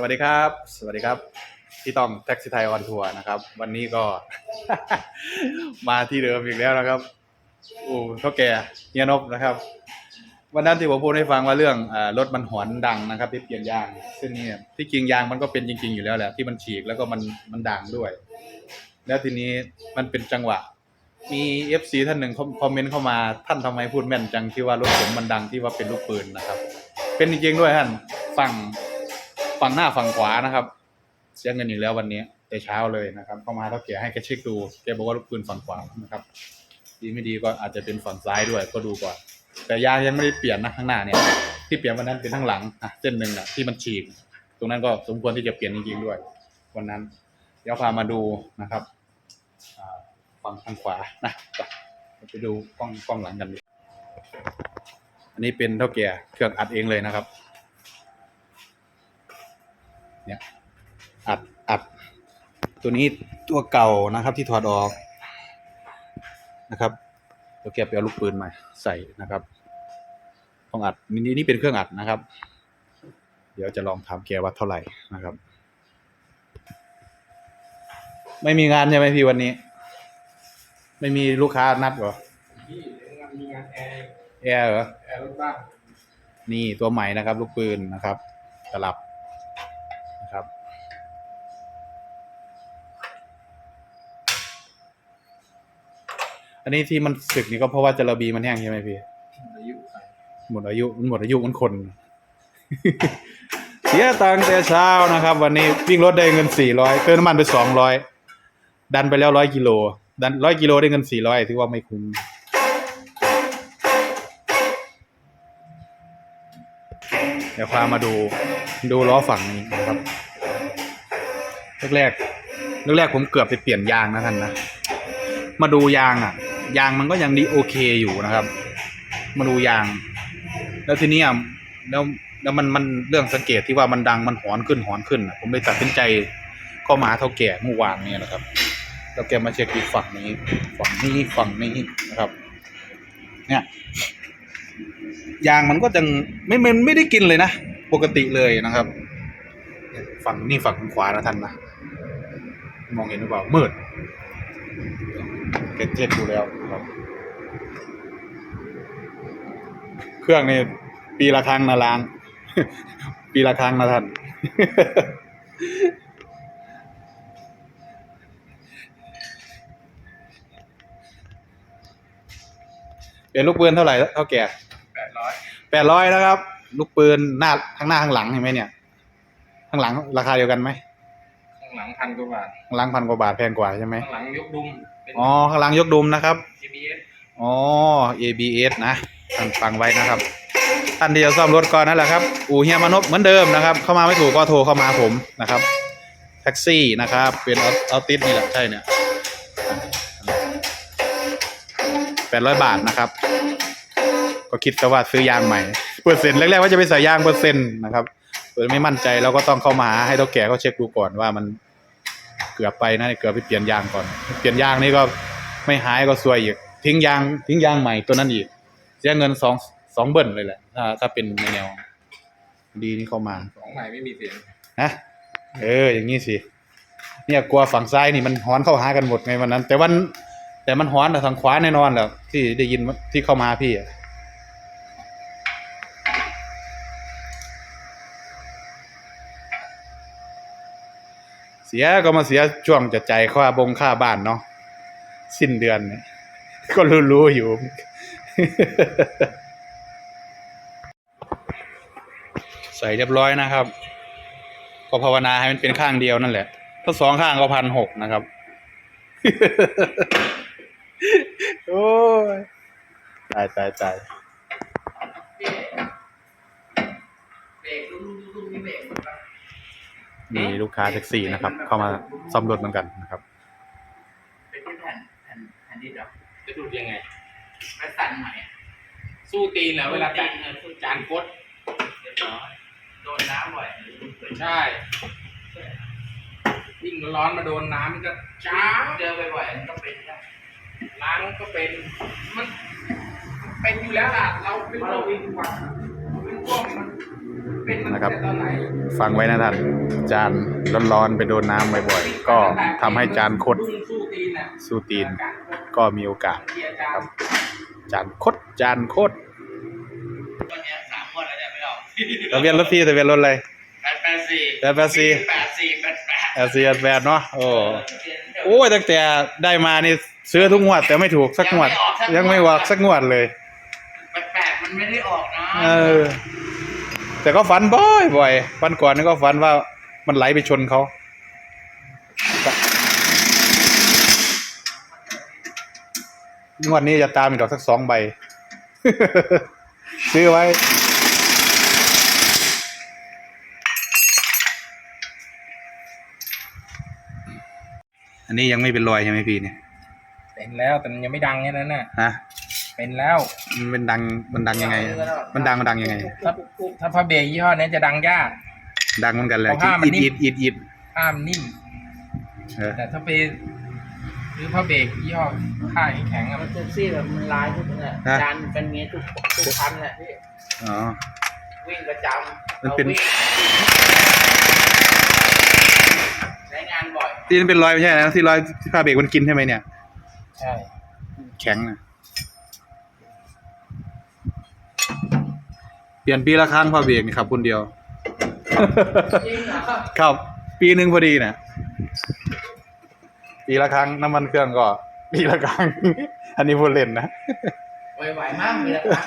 สวัสดีครับ สวัสดีครับ พี่ต้องแท็กซี่ไทยออนทัวร์นะครับ วันนี้ก็ มาที่เดิมอีกแล้วนะครับโอ้เท่าแก่เฮียนบนะครับ วันนั้นที่ผมพูดให้ฟังว่าเรื่องอรถมันหอนดังนะครับที่เปลี่ยนยาง ซึ่งเนี่ยที่จริงยางมันก็เป็นจริง ๆ อยู่แล้วแหละที่มันฉีกแล้วก็มันมันดังด้วย แล้วทีนี้มันเป็นจังหวะ มีเอฟซีท่านหนึ่งคอมเมนต์เข้ามาท่านทำไมพูดแม่นจังที่ว่ารถผมมันดังที่ว่าเป็นลูกปืนนะครับ เป็นจริงๆด้วยท่านฝั่ง ฝั่งหน้าฝั่งขวานะครับ เสียเงินอีกแล้ววันนี้แต่เช้าเลยนะครับเข้ามาเท่าแก่ให้แกเช็คดูแกบอกว่าลูกปืนฝั่งขวานะครับ ดีไม่ดีก็อาจจะเป็นฝั่งซ้ายด้วยก็ดูก่อน แต่ยางยังไม่ได้เปลี่ยนนะข้างหน้าเนี่ย ที่เปลี่ยนวันนั้นเป็นข้างหลังอะเส้นหนึ่งอะที่มันฉีกตรงนั้นก็สมควรที่จะเปลี่ยนจริงๆด้วย วันนั้น เดี๋ยวพามาดูนะครับฝั่งทางขวานะไปดูกล้องกล้องหลังกัน อันนี้เป็นเท่าแก่เครื่องอัดเองเลยนะครับ เนี่ยอัดอัด ตัวนี้ตัวเก่านะครับที่ถอดออกนะครับเดี๋ยวแกไปเอาลูกปืนมาใส่นะครับต้องอัดนี่นี่เป็นเครื่องอัดนะครับ เดี๋ยวจะลองถามแกว่าเท่าไหร่นะครับ ไม่มีงานใช่ไหมพี่วันนี้ ไม่มีลูกค้านัดเหรอที่มีงานแอร์แอร์เหรอแอร์รถบ้านนี่ตัวใหม่นะครับ ลูกปืนนะครับตลับนะครับ อันนี้ที่มันสึกนี่ก็เพราะว่าจระบีมันแห้งใช่ไหมพี่อายุใส่หมดอายุมันหมดอายุมันคน เสียตังค์แต่เช้านะครับ วันนี้วิ่งรถได้เงินสี่ร้อยเติมน้ำมันไปสองร้อยดันไปแล้วร้อยกิโล ดันร้อยกิโลได้เงินสี่ร้อยถือว่าไม่คุ้มเดี๋ยวพามาดูดูล้อฝั่งนี้นะครับแรกๆแรกๆผมเกือบไปเปลี่ยนยางนะท่านนะ มาดูยางอะ ยางมันก็ยังดีโอเคอยู่นะครับ มาดูยาง แล้วทีนี้แล้วแล้วมันมันเรื่องสังเกตที่ว่ามันดังมันหอนขึ้นหอนขึ้น ผมเลยตัดสินใจก็มาเท่าแก่เมื่อวานนี่ยนะครับ แล้วแกมาเช็คอีกฝั่งนี้ฝั่งนี้ฝั่งนี้นะครับ เนี่ยยางมันก็จังไม่ไมันไม่ได้กินเลยนะ ปกติเลยนะครับ ฝั่งนี่ฝั่งขวานะท่านนะมองเห็นหรือเปล่ามืด เก็ตเช็คดูแล้วครับ เครื่องนี่ปีละครั้งนะล้าง ปีละครั้งนะท่านเปลี่ยนลูกปืนเท่าไหร่เท่าแก่แปดร้อยแปดร้อยนะครับ ลูกปืนหน้าข้างหน้าข้างหลังเห็นไหมเนี่ยข้างหลังราคาเดียวกันไหมข้าง หลังพันกว่าบาทข้างหลังพันกว่าบาทแพงกว่าใช่ไหมข้างหลังยกดุมเป็น อ๋อข้างหลังยกดุมนะครับ ABS อ๋อ ABS นะท่านฟังไว้นะครับท่านที่จะซ่อมรถก่อนนั่นแหละครับ อู่เฮียมานพเหมือนเดิมนะครับ เข้ามาไม่ถูกก็โทรเข้ามาผมนะครับ แท็กซี่นะครับ เป็นเอาเอาติสนี่แหละใช่เนี่ยแปดร้อยบาทนะครับ ก็คิดซะว่าซื้อยางใหม่เปอร์เซ็นต์แรกๆว่าจะไปใส่ยางเปอร์เซ็นต์นะครับเปิดไม่มั่นใจเราก็ต้องเข้ามาหาให้เท่าแก่เขาเช็คดูก่อนว่ามัน เกือบไปนะเกือบไปเปลี่ยนยางก่อน เปลี่ยนยางนี่ก็ไม่หายก็ซวยอีก ทิ้งยางทิ้งยางใหม่ตัวนั้นอีกเสียเงินสองสองเบิ้ลเลยแหละถ้าถ้าเป็นในแนว ดีนี่เข้ามาของใหม่ไม่มีเสียงนะเออ อย่างนี้สิเนี่ยกลัวฝั่งซ้ายนี่มันฮ้อนเข้าหากันหมดไงวันนั้น แต่วัน แต่มันฮ้อนแต่ทางขวาแน่นอนแหละที่ได้ยินที่เข้ามาพี่อะ เสียก็มาเสียช่วงจะใจค่าบงค่าบ้านเนาะสิ้นเดือนเนี่ยก็รู้ๆอยู่ ใส่เรียบร้อยนะครับ ก็ภาวนาให้มันเป็นข้างเดียวนั่นแหละ ถ้าสองข้างก็พันหกนะครับ โอ้ยตายตายตาย มีลูกค้าแท็กซี่นะครับ เข้ามาซ่อมรถเหมือนกันนะครับเป็นที่แผ่นแผ่นแผ่นดิสเหรอจะดูดยังไงไม่สั่นใหม่อะสู้ตีนเหรอเวลาจานเออสู้จานกดเรียบร้อยโดนน้ำบ่อยใช่ยิ่งร้อนมาโดนน้ำมันก็จ้าเจอบ่อยๆมันก็เป็นได้ล้างก็เป็นมัน เป็นอยู่แล้วล่ะเราเป็นเพราะโรเราควิ่งทุกวันเป็นพวกมัน นะครับ ฟังไว้นะท่านจานร้อนๆไปโดนน้ำบ่อยๆก็ทำให้จานคดสู้ตีนน่ะสู้ตีนก็มีโอกาสเกียร์จานครับ จานคดจานคดวันเนี้ยสามคนแล้วเนี่ยไม่ออกทะเบียนรถพี่ทะเบียนรถอะไรแปดแปดสี่แปดแปดสี่แปดสี่แปดแปดเอลซีแปดเนาะโอ้โอ้ยตั้งแต่ได้มานี่ซื้อทุกงวด แต่ไม่ถูกสักงวด ยังไม่วอกสักงวดเลยแปดแปดมันไม่ได้ออกนะเออ แต่ก็ฝันบ่อยบ่อยวันก่อนนี่ก็ฝันว่ามันไหลไปชนเขางวดนี้จะตามอีกดอกสักสองใบ ซื้อไว้ อันนี้ยังไม่เป็นรอยใช่ไหมพี่เนี่ยเป็นแล้วแต่มันยังไม่ดังแค่นั้นน่ะฮะ เป็นแล้วมันเป็นดังมันดังยังไง มันดังมันดังยังไง ถ้าถ้าพระเบรกยี่ห้อนี้จะดังยาก ดังเหมือนกันเลยเพราะผ้ามันนิ่มอิดอิดอิดผ้ามันนิ่ม เออแต่ถ้าไปซื้อพระเบรกยี่ห้อค่ายแข็งๆอะมัมันนเซ็กซี่แบบมันลายทุกคนแหละจานเป็นเงี้ยทุกทุกคันแหละพี่อ๋อ วิ่งประจำมันเป็นอาวิ่งใช้งานบ่อยที่มันเป็นรอยไม่ใช่นะที่รอยที่ผ้าเบรกมันกินใช่ไหมเนี่ย ใช่ แข็งนะ ลี่ยนปีละครั้งผ้าเบรกนี่ครับคนเดียวจริงเหรอครับ ปีหนึ่งพอดีนะปีละครั้งน้ำมันเครื่องก็ ปีละครั้ง อันนี้พูดเล่นนะไหวๆมากมีราคา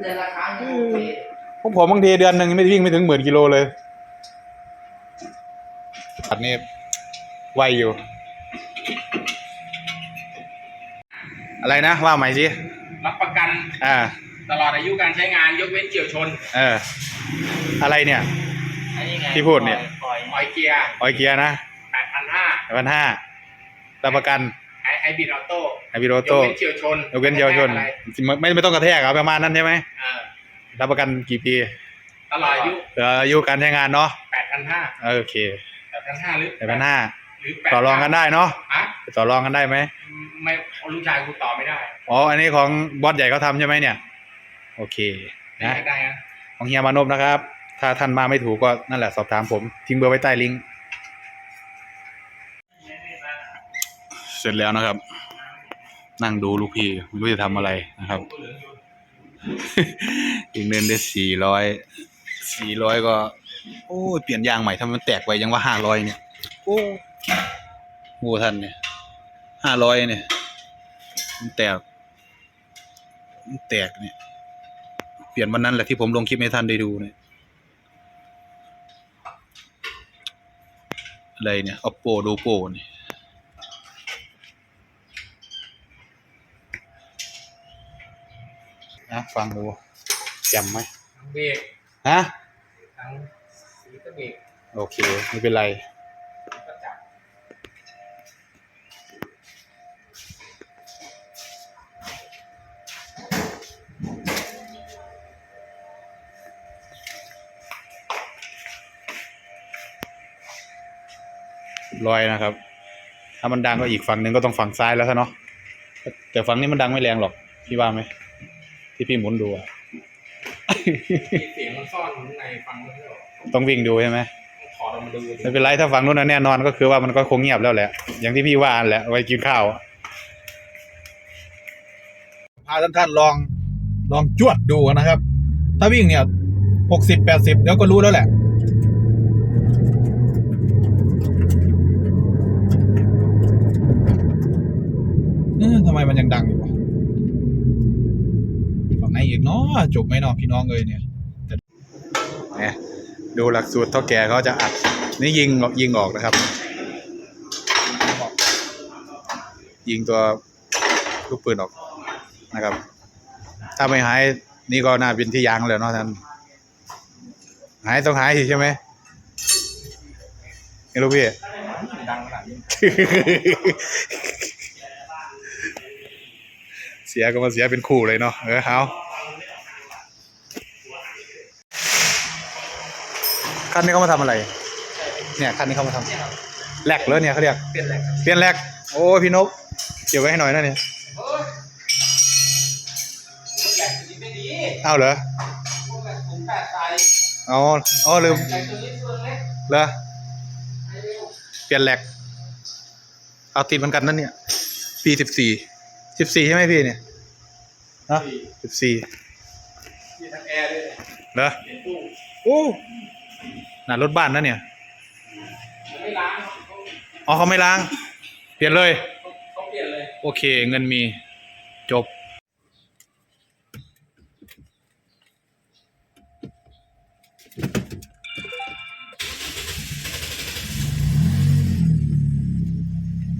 เดือนละครั้งยังโอเคพวกผมบางทีเดือนหนึ่งไม่วิ่งไม่ถึงหมื่นกิโลเลยอันนี้ไวอยู่ อะไรนะว่าใหม่สิรับประกัน อ่า ตลอดอายุการใช้งานยกเว้นเฉียวชนเออ อะไรเนี่ย อันนี้ไงที่พูดเนี่ยปล่อยหอยเกียร์ออยเกียร์นะแปดพันห้าพันห้ารับประกันไอไฮบริดออโต้ไอพิโรยกโต้เว้นเฉียวชนยกเว้นเยาวชนอะไรไม่ไม่ต้องกระแทกเอาประมาณนั้นใช่ไหมเออรับประกันกี่ปีตลอดอายุเอ่ออายุการใช้งานเนาะแปดพันห้าเออโอเคแปดพันห้าหรือแต่พันห้าหรือต่อรองกันได้เนาะฮะต่อรองกันได้ไหมไม่ลูกชายกูต่อไม่ได้อ๋ออันนี้ของบอสใหญ่เขาทำใช่ไหมเนี่ย โอเคไม่นะได้นะของเฮียมานพนะครับ ถ้าท่านมาไม่ถูกก็นั่นแหละสอบถามผม ทิ้งเบอร์ไว้ใต้ลิงก์เสร็จแล้วนะครับ นั่งดูลูกพี่ไม่รู้จะทำอะไรนะครับ อีกเงินได้สี่ร้อยสี่ร้อยก็ โอ้ยเปลี่ยนยางใหม่ทำไมมันแตกไปยังว่าห้าร้อยเนี่ยโอ้โหท่านเนี่ยห้าร้อยเนี่ยมันแตกมันแตกเนี่ยเปลี่ยนวันนั้นแหละที่ผมลงคลิปให้ท่านได้ดูเนี่ยอะไรเนี่ย oppo dopo เนี่ยนะฟังดูจำไหมทั้งเบรกฮะทั้งสีกระเบรกโอเค ไม่เป็นไร อยนะครับ ถ้ามันดังก็อีกฝั่งหนึ่งก็ต้องฝั่งซ้ายแล้วซะเนาะแต่ฝั่งนี้มันดังไม่แรงหรอกพี่ว่าไหมที่พี่หมุนดูอะเสียงมันซ่อนอยู่ข้างในฟังไม่ได้หรอกต้องวิ่งดูใช่ไหมต้องถอดออกมาดูดิไม่เป็นไรถ้าฝั่งนู้นนะแน่นอนก็คือว่ามันก็คงเงียบแล้วแหละ อย่างที่พี่ว่าแหละเอาไว้กินข้าวอะพาท่านท่านลองลองจวดดูนะครับ ถ้าวิ่งเนี่ยหกสิบแปดสิบเดี๋ยวก็รู้แล้วแหละ เอ๊ะทำไมมันยังดังอยู่วะฝั่งไหนอีกเนาะจบไหมเนาะพี่น้องเลยเนี่ยเนี่ยดูหลักสูตรเท่าแก่เขาจะอัดนี่ยิงออกยิงออกนะครับ ยิงตัวลูกปืนออกนะครับ ถ้าไม่หายนี่ก็น่าเป็นที่ยางแล้วเนาะท่านหายต้องหายสิใช่ไหมไม่รู้พี่ดังขนาดนี้เสียก็มาเสียเป็นคู่เลยเนาะเออเอาคันนี้เขามาทำอะไร เนี่ยคันนี้เขามาทำแลกเลยเนี่ยเขาเรียกเป็นและเปลี่ยนแลกโอ้พี่นกเก็บไว้ให้หน่อยนะเนี่ยเอาเหรออ๋ออ๋อลืมเล็กเหรอเปลี่ยนแหลกเอาติดเหมือนกันนั่นเนี่ยปีสิบสี่ สิบสี่ใช่ไหมพี่เนี่ยฮะสิบสี่มีทั้งแอร์ด้วยเหรอเห็นตู้โอ้น่ารถบ้านนะเนี่ยไม่ล้างอ๋อเขาไม่ล้าง เปลี่ยนเลยเขาเปลี่ยนเลย โอเค เงินมีจบ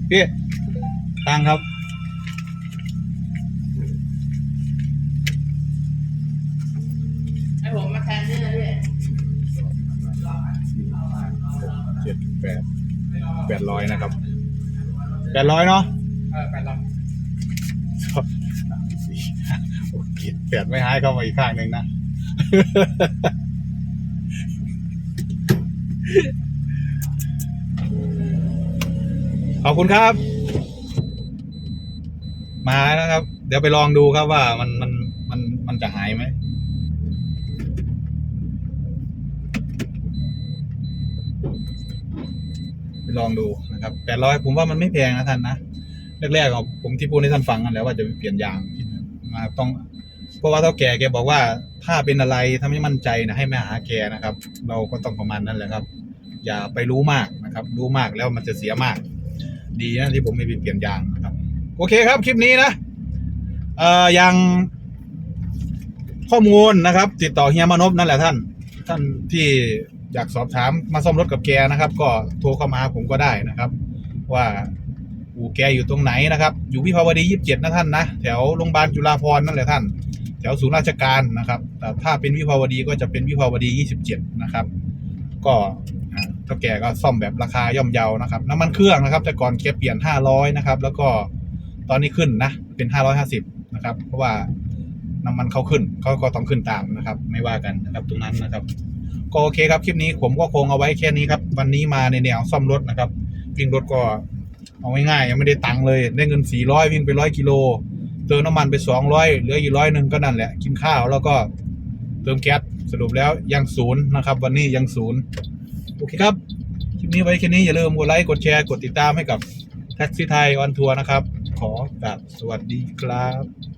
พี่ตังค์ครับ ดแปดแปดร้อยนะครับแปดร้อยเนาะเออแปดลสี่โอเคแปดไม่หายเข้ามาอีกข้างหนึ่งนะขอบคุณครับ มาแล้วนะครับ เดี๋ยวไปลองดูครับว่ามันมันมันมันจะหายไหม ไปลองดูนะครับแปดร้อยผมว่ามันไม่แพงนะท่านนะแรกๆผมที่พูดให้ท่านฟังกันแล้วว่าจะเปลี่ยนยางมาต้องเพราะว่าเท่าแก่แกบอกว่าถ้าเป็นอะไรถ้าไม่มั่นใจนะให้มาหาแกนะครับ เราก็ต้องประมาณนั้นแหละครับ อย่าไปรู้มากนะครับ รู้มากแล้วมันจะเสียมาก ดีนะที่ผมไม่ไปเปลี่ยนยางนะครับ โอเคครับคลิปนี้นะเอ่อยังข้อมูลนะครับ ติดต่อเฮียมานพนั่นแหละท่าน ท่านที่ อยากสอบถามมาซ่อมรถกับแกนะครับ ก็โทรเข้ามาผมก็ได้นะครับ ว่าอู่แกอยู่ตรงไหนนะครับ อยู่วิภาวดียี่สิบเจ็ดนะท่านนะแถวโรงพยาบาลจุฬาภรณ์นั่นแหละท่าน แถวศูนย์ราชการนะครับแต่ถ้าเป็นวิภาวดีก็จะเป็นวิภาวดียี่สิบเจ็ดนะครับ ก็อ่าเท่าแก่ก็ซ่อมแบบราคาย่อมเยานะครับ น้ำมันเครื่องนะครับ แต่ก่อนแกเปลี่ยนห้าร้อยนะครับ แล้วก็ตอนนี้ขึ้นนะเป็นห้าร้อยห้าสิบนะครับ เพราะว่าน้ำมันเขาขึ้นเขาก็ต้องขึ้นตามนะครับ ไม่ว่ากันนะครับตรงนั้นนะครับ ก็โอเคครับคลิปนี้ผมก็คงเอาไว้แค่นี้ครับ วันนี้มาในแนวซ่อมรถนะครับ วิ่งรถก็เอาง่ายๆยังไม่ได้ตังค์เลย ได้เงิน 400 วิ่งไป100กิโล เติมน้ำมันไป 200 เหลืออีกร้อยหนึ่งก็นั่นแหละ กินข้าวแล้วก็เติมแก๊สสรุปแล้วยังศูนย์นะครับ วันนี้ยังศูนย์โอเคครับ คลิปนี้ไว้แค่นี้อย่าลืมกดไลค์กดแชร์กดติดตามให้กับแท็กซี่ไทยออนทัวร์นะครับ ขอกราบสวัสดีครับ